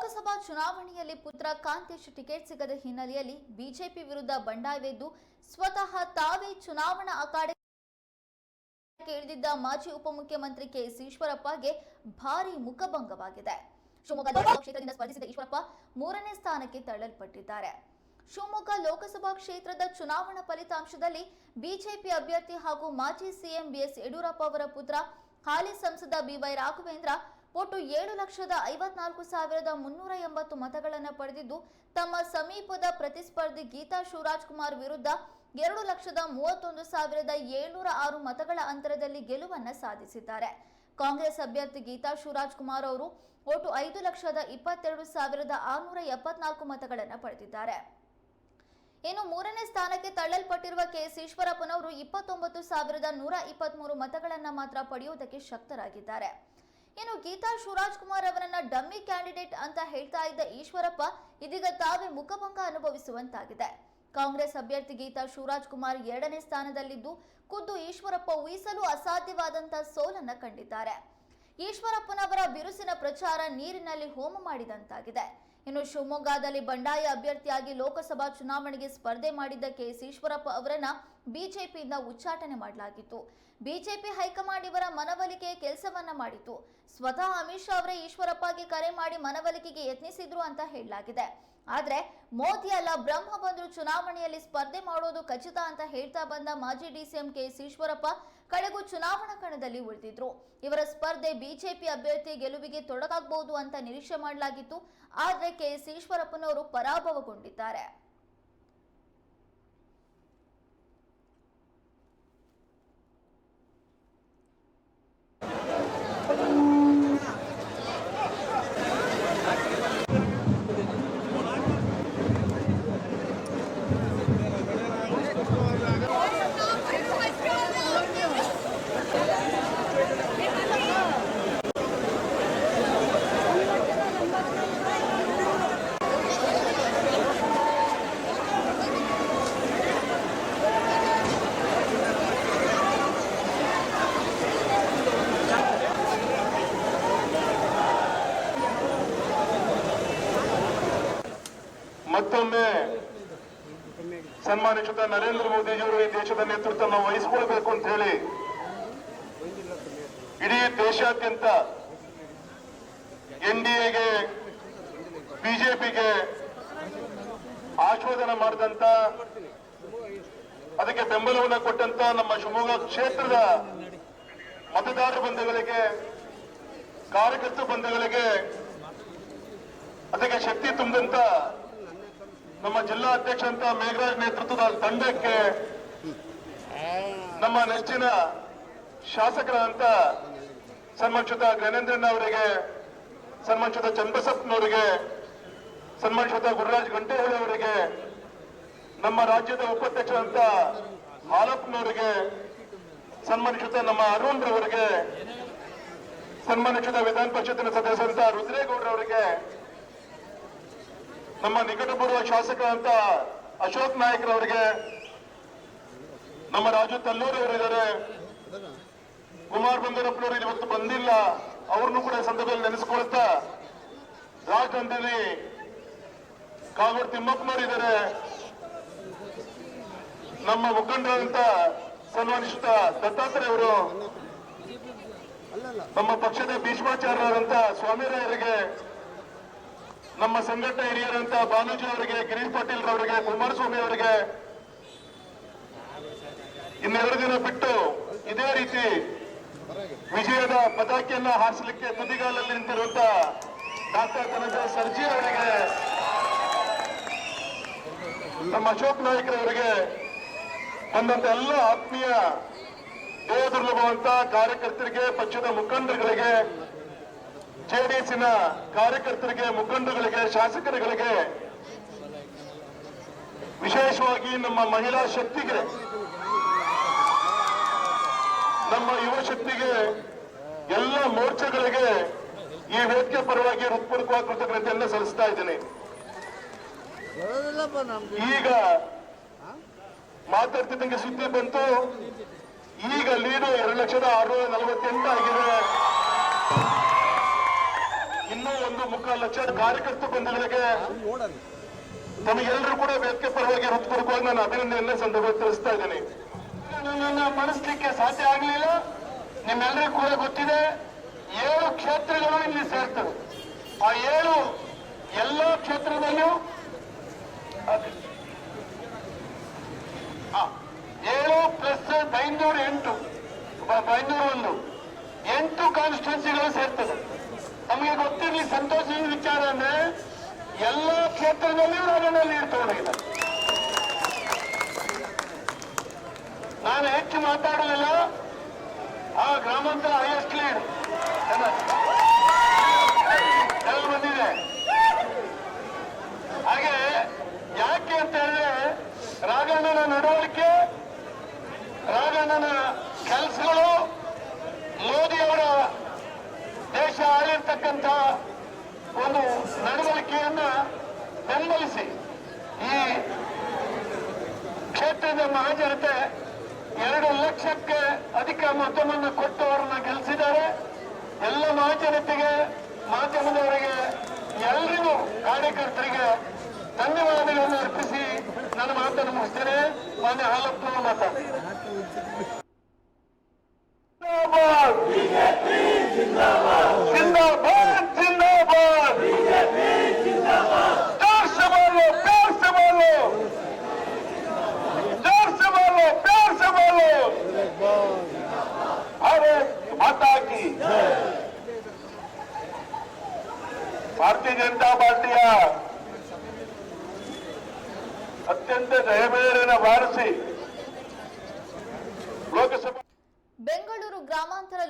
ಲೋಕಸಭಾ ಚುನಾವಣೆಯಲ್ಲಿ ಪುತ್ರ ಕಾಂತೇಶ್ ಟಿಕೆಟ್ ಸಿಗದ ಹಿನ್ನೆಲೆಯಲ್ಲಿ ಬಿಜೆಪಿ ವಿರುದ್ಧ ಬಂಡಾಯವೆದ್ದು ಸ್ವತಃ ತಾವೇ ಚುನಾವಣಾ ಅಖಾಡೆ ಇಳಿದಿದ್ದ ಮಾಜಿ ಉಪಮುಖ್ಯಮಂತ್ರಿ ಕೆಎಸ್ ಈಶ್ವರಪ್ಪಗೆ ಭಾರಿ ಮುಖಭಂಗವಾಗಿದೆ. ಶಿವಮೊಗ್ಗ ಕ್ಷೇತ್ರದಿಂದ ಸ್ಪರ್ಧಿಸಿದ ಈಶ್ವರಪ್ಪ ಮೂರನೇ ಸ್ಥಾನಕ್ಕೆ ತಳ್ಳಲ್ಪಟ್ಟಿದ್ದಾರೆ. ಶಿವಮೊಗ್ಗ ಲೋಕಸಭಾ ಕ್ಷೇತ್ರದ ಚುನಾವಣಾ ಫಲಿತಾಂಶದಲ್ಲಿ ಬಿಜೆಪಿ ಅಭ್ಯರ್ಥಿ ಹಾಗೂ ಮಾಜಿ ಸಿಎಂ ಬಿಎಸ್ ಯಡಿಯೂರಪ್ಪ ಅವರ ಪುತ್ರ ಹಾಲಿ ಸಂಸದ ಬಿವೈ ರಾಘವೇಂದ್ರ ಒಟ್ಟು ಏಳು ಲಕ್ಷದ ಐವತ್ನಾಲ್ಕು ಸಾವಿರದ ಮುನ್ನೂರ ಎಂಬತ್ತು ಮತಗಳನ್ನು ಪಡೆದಿದ್ದು, ತಮ್ಮ ಸಮೀಪದ ಪ್ರತಿಸ್ಪರ್ಧಿ ಗೀತಾ ಶಿವರಾಜ್ ಕುಮಾರ್ ವಿರುದ್ಧ ಎರಡು ಲಕ್ಷದ ಮೂವತ್ತೊಂದು ಸಾವಿರದ ಏಳ್ನೂರ ಆರು ಮತಗಳ ಅಂತರದಲ್ಲಿ ಗೆಲುವನ್ನ ಸಾಧಿಸಿದ್ದಾರೆ. ಕಾಂಗ್ರೆಸ್ ಅಭ್ಯರ್ಥಿ ಗೀತಾ ಶಿವರಾಜ್ ಕುಮಾರ್ ಅವರು ಒಟ್ಟು ಐದು ಲಕ್ಷದ ಇಪ್ಪತ್ತೆರಡು ಸಾವಿರದ ಆರುನೂರ ಎಪ್ಪತ್ನಾಲ್ಕು ಮತಗಳನ್ನು ಪಡೆದಿದ್ದಾರೆ. ಇನ್ನು ಮೂರನೇ ಸ್ಥಾನಕ್ಕೆ ತಳ್ಳಲ್ಪಟ್ಟಿರುವ ಕೆಎಸ್ ಈಶ್ವರಪ್ಪನವರು ಇಪ್ಪತ್ತೊಂಬತ್ತು ಸಾವಿರದ ನೂರ ಇಪ್ಪತ್ಮೂರು ಮತಗಳನ್ನು ಮಾತ್ರ ಪಡೆಯುವುದಕ್ಕೆ ಶಕ್ತರಾಗಿದ್ದಾರೆ. ಇನ್ನು ಗೀತಾ ಶಿವರಾಜ್ ಕುಮಾರ್ ಅವರನ್ನ ಡಮ್ಮಿ ಕ್ಯಾಂಡಿಡೇಟ್ ಅಂತ ಹೇಳ್ತಾ ಇದ್ದ ಈಶ್ವರಪ್ಪ ಇದೀಗ ತಾವೇ ಮುಖಭಂಗ ಅನುಭವಿಸುವಂತಾಗಿದೆ. ಕಾಂಗ್ರೆಸ್ ಅಭ್ಯರ್ಥಿ ಗೀತಾ ಶಿವರಾಜ್ ಕುಮಾರ್ ಎರಡನೇ ಸ್ಥಾನದಲ್ಲಿದ್ದು ಖುದ್ದು ಈಶ್ವರಪ್ಪ ಊಹಿಸಲು ಅಸಾಧ್ಯವಾದಂತಹ ಸೋಲನ್ನ ಕಂಡಿದ್ದಾರೆ. ಈಶ್ವರಪ್ಪನವರ ಬಿರುಸಿನ ಪ್ರಚಾರ ನೀರಿನಲ್ಲಿ ಹೋಮ ಮಾಡಿದಂತಾಗಿದೆ. ಇನ್ನು ಶಿವಮೊಗ್ಗದಲ್ಲಿ ಬಂಡಾಯ ಅಭ್ಯರ್ಥಿಯಾಗಿ ಲೋಕಸಭಾ ಚುನಾವಣೆಗೆ ಸ್ಪರ್ಧೆ ಮಾಡಿದ್ದ ಕೆಎಸ್ ಈಶ್ವರಪ್ಪ ಅವರನ್ನ ಬಿಜೆಪಿಯಿಂದ ಉಚ್ಚಾಟನೆ ಮಾಡಲಾಗಿತ್ತು. ಬಿಜೆಪಿ ಹೈಕಮಾಂಡ್ ಇವರ ಮನವೊಲಿಕೆ ಕೆಲಸವನ್ನ ಮಾಡಿತು ಸ್ವತಃ ಅಮಿತ್ ಶಾ ಅವರೇ ಈಶ್ವರಪ್ಪಗೆ ಕರೆ ಮಾಡಿ ಮನವೊಲಿಕೆಗೆ ಯತ್ನಿಸಿದ್ರು ಅಂತ ಹೇಳಲಾಗಿದೆ. ಆದ್ರೆ ಮೋದಿ ಅಲ್ಲ ಬ್ರಹ್ಮ ಬಂದ್ರು ಚುನಾವಣೆಯಲ್ಲಿ ಸ್ಪರ್ಧೆ ಮಾಡೋದು ಖಚಿತ ಅಂತ ಹೇಳ್ತಾ ಬಂದ ಮಾಜಿ ಡಿಸಿಎಂ ಕೆಎಸ್ ಈಶ್ವರಪ್ಪ ಕಡೆಗೂ ಚುನಾವಣಾ ಕಣದಲ್ಲಿ ಉಳಿದಿದ್ರು. ಇವರ ಸ್ಪರ್ಧೆ ಬಿಜೆಪಿ ಅಭ್ಯರ್ಥಿ ಗೆಲುವಿಗೆ ತೊಡಕಾಗಬಹುದು ಅಂತ ನಿರೀಕ್ಷೆ ಮಾಡಲಾಗಿತ್ತು. ಆದ್ರೆ ಕೆಎಸ್ ಈಶ್ವರಪ್ಪನವರು ಪರಾಭವಗೊಂಡಿದ್ದಾರೆ. ಮತ್ತೊಮ್ಮೆ ಸನ್ಮಾನಿಸಿದ ನರೇಂದ್ರ ಮೋದಿಜಿಯವರು ಈ ದೇಶದ ನೇತೃತ್ವವನ್ನು ವಹಿಸಿಕೊಳ್ಬೇಕು ಅಂತ ಹೇಳಿ ಇಡೀ ದೇಶಾದ್ಯಂತ ಎನ್ ಡಿ ಎಗೆ, ಬಿಜೆಪಿಗೆ ಆಶೋಧನ ಮಾಡಿದಂತ, ಅದಕ್ಕೆ ಬೆಂಬಲವನ್ನು ಕೊಟ್ಟಂತ ನಮ್ಮ ಶಿವಮೊಗ್ಗ ಕ್ಷೇತ್ರದ ಮತದಾರ ಬಂಧುಗಳಿಗೆ, ಕಾರ್ಯಕರ್ತ ಬಂಧುಗಳಿಗೆ ಅದಕ್ಕೆ ಶಕ್ತಿ ತುಂಬಿದಂತ ನಮ್ಮ ಜಿಲ್ಲಾ ಅಧ್ಯಕ್ಷ ಅಂತ ಮೇಘರಾಜ್ ನೇತೃತ್ವದ ತಂಡಕ್ಕೆ ನಮ್ಮ ನೆಚ್ಚಿನ ಶಾಸಕರಾದಂತ ಸನ್ಮಾನಿಸಿದ ಜ್ಞಾನೇಂದ್ರನ್ ಅವರಿಗೆ, ಸನ್ಮಾನಿಸಿದ ಚಂದ್ರಸಪ್ನವರಿಗೆ ಸನ್ಮಾನಿಸಿದ ಗುರುರಾಜ್ ಗಂಟೇಹಳ್ಳಿ ಅವರಿಗೆ, ನಮ್ಮ ರಾಜ್ಯದ ಉಪಾಧ್ಯಕ್ಷರಂತ ಹಾಲಪ್ಪನವರಿಗೆ, ಸನ್ಮಾನಿಸಿದ ನಮ್ಮ ಅರುಣ್ ರವರಿಗೆ, ಸನ್ಮಾನಿಸಿದ ವಿಧಾನ ಪರಿಷತ್ತಿನ ಸದಸ್ಯರಂತ ರುದ್ರೇಗೌಡರವರಿಗೆ ನಮ್ಮ ನಿಕಟಪೂರ್ವ ಶಾಸಕ ಅಂತ ಅಶೋಕ್ ನಾಯಕರವರಿಗೆ ನಮ್ಮ ರಾಜು ತಲ್ಲೂರವರಿದ್ದಾರೆ ಕುಮಾರ್ ಬಂದರಪ್ಪನವರು ಇವತ್ತು ಬಂದಿಲ್ಲ. ಅವ್ರನ್ನು ಕೂಡ ಸಂದರ್ಭದಲ್ಲಿ ನೆನೆಸ್ಕೊಳ್ತಾ ರಾಜಧಾನಿ ಕಾಗೋಡ್ ತಿಮ್ಮಪ್ಪನವರು ಇದ್ದಾರೆ. ನಮ್ಮ ಮುಖಂಡರಂತ ಸನ್ಮಾನಿಸಿದ ದತ್ತಾತ್ರೇಯ ಅವರು, ನಮ್ಮ ಪಕ್ಷದ ಭೀಷ್ಮಾಚಾರ್ಯರಾದಂತ ಸ್ವಾಮಿರಾಯರಿಗೆ ನಮ್ಮ ಸಂಘಟನೆ ಹಿರಿಯರಂತ ಬಾಲೂಜಿ ಅವರಿಗೆ ಗಿರೀಶ್ ಪಾಟೀಲ್ ಅವರಿಗೆ ಕುಮಾರಸ್ವಾಮಿ ಅವರಿಗೆ ಇನ್ನೆರಡು ದಿನ ಬಿಟ್ಟು ಇದೇ ರೀತಿ ವಿಜಯದ ಪತಾಕಿಯನ್ನ ಹಾರಿಸಲಿಕ್ಕೆ ತುದಿಗಾಲಲ್ಲಿ ನಿಂತಿರುವಂತ ಡಾಕ್ಟರ್ ಧನಂಜಯ ಸರ್ಜಿ ಅವರಿಗೆ, ನಮ್ಮ ಅಶೋಕ್ ನಾಯಕರವರಿಗೆ ಬಂದಂತ ಎಲ್ಲ ಆತ್ಮೀಯ ದೇವದುರ್ಲಭವಂತ ಕಾರ್ಯಕರ್ತರಿಗೆ, ಪಕ್ಷದ ಮುಖಂಡರುಗಳಿಗೆ ಜೆಡಿಎಸ್ನ ಕಾರ್ಯಕರ್ತರಿಗೆ ಮುಖಂಡರುಗಳಿಗೆ ಶಾಸಕರುಗಳಿಗೆ ವಿಶೇಷವಾಗಿ ನಮ್ಮ ಮಹಿಳಾ ಶಕ್ತಿಗೆ, ನಮ್ಮ ಯುವ ಶಕ್ತಿಗೆ ಎಲ್ಲ ಮೋರ್ಚಾಗಳಿಗೆ ಈ ವೇದಿಕೆ ಪರವಾಗಿ ಹೃತ್ಪೂರ್ವಕವಾಗಿ ಕೃತಜ್ಞತೆಯನ್ನು ಸಲ್ಲಿಸ್ತಾ ಇದ್ದೀನಿ. ಈಗ ಮಾತಾಡ್ತಿದ್ದಂಗೆ ಸುದ್ದಿ ಬಂತು. ಈಗ ಲೀಡು ಎರಡು ಲಕ್ಷದ ಆರುನೂರ ನಲವತ್ತೆಂಟು ಆಗಿದೆ ಇನ್ನೂ ಒಂದು ಮುಕ್ಕಾಲು ಲಕ್ಷ ಕಾರ್ಯಕರ್ತ ಬಂಧುಗಳಿಗೆ ತಮಗೆಲ್ಲರೂ ಕೂಡ ವೇದಿಕೆ ಪರವಾಗಿ ಹೃತ್ಪೂರ್ವಕವಾಗಿ ನಾನು ಅಭಿನಂದನೆಯನ್ನ ಸಂದರ್ಭ ತಿಳಿಸ್ತಾ ಇದ್ದೀನಿ. ನನ್ನ ಮನಸ್ಲಿಕ್ಕೆ ಸಾಧ್ಯ ಆಗಲಿಲ್ಲ. ನಿಮ್ಮೆಲ್ಲರಿಗೂ ಕೂಡ ಗೊತ್ತಿದೆ, ಏಳು ಕ್ಷೇತ್ರಗಳು ಇಲ್ಲಿ ಸೇರ್ತವೆ. ಆ ಏಳು ಎಲ್ಲ ಕ್ಷೇತ್ರದಲ್ಲೂ ಏಳು ಪ್ಲಸ್ ಬೈನೂರ ಎಂಟು ಬೈನೂರ ಒಂದು. ಎಂಟು ಕಾನ್ಸ್ಟಿಟ್ಯೂನ್ಸಿಗಳು ಸೇರ್ತದೆ ನಮಗೆ ಗೊತ್ತಿರಲಿ ಸಂತೋಷದ ವಿಚಾರ ಅಂದ್ರೆ ಎಲ್ಲ ಕ್ಷೇತ್ರದಲ್ಲಿಯೂ ರಾಜಣ್ಣ ಲೀಡ್ ನಾನು ಹೆಚ್ಚು ಮಾತಾಡಲಿಲ್ಲ. ಆ ಗ್ರಾಮಾಂತರ ಹೈಯೆಸ್ಟ್ ಲೀಡ್ ಬಂದಿದೆ. ಹಾಗೆ ಯಾಕೆ ಅಂತ ಹೇಳಿದ್ರೆ ರಾಘಣ್ಣನ ನಡವಳಿಕೆ ರಾಘಣ್ಣನ ಕೆಲಸಗಳು ಮೋದಿಯವರ ಆಳಿರ್ತಕ್ಕಂಥ ಒಂದು ನಡವಳಿಕೆಯನ್ನ ಬೆಂಬಲಿಸಿ ಈ ಕ್ಷೇತ್ರದ ಮಹಾಜನತೆ ಎರಡು ಲಕ್ಷಕ್ಕೆ ಅಧಿಕ ಮತವನ್ನು ಕೊಟ್ಟು ಅವರನ್ನ ಗೆಲ್ಲಿಸಿದ್ದಾರೆ ಎಲ್ಲ ಮಹಾಜನತೆಗೆ, ಮಾಧ್ಯಮದವರಿಗೆ, ಎಲ್ರಿಗೂ ಕಾರ್ಯಕರ್ತರಿಗೆ ಧನ್ಯವಾದಗಳನ್ನು ಅರ್ಪಿಸಿ ನನ್ನ ಮಾತನ್ನು ಮುಗಿಸ್ತೇನೆ. ಮಾನ್ಯ ಹಾಲಪ್ಪ ಮಾತಾಡ್ತೀನಿ ಭಾರತೀಯ ಜನತಾ ಪಾರ್ಟಿಯ ಅತ್ಯಂತ ದಯಮೇರನ ಬಾರಿಸಿ ಲೋಕಸಭಾ ಬೆಂಗಳೂರು ಗ್ರಾಮಾಂತರ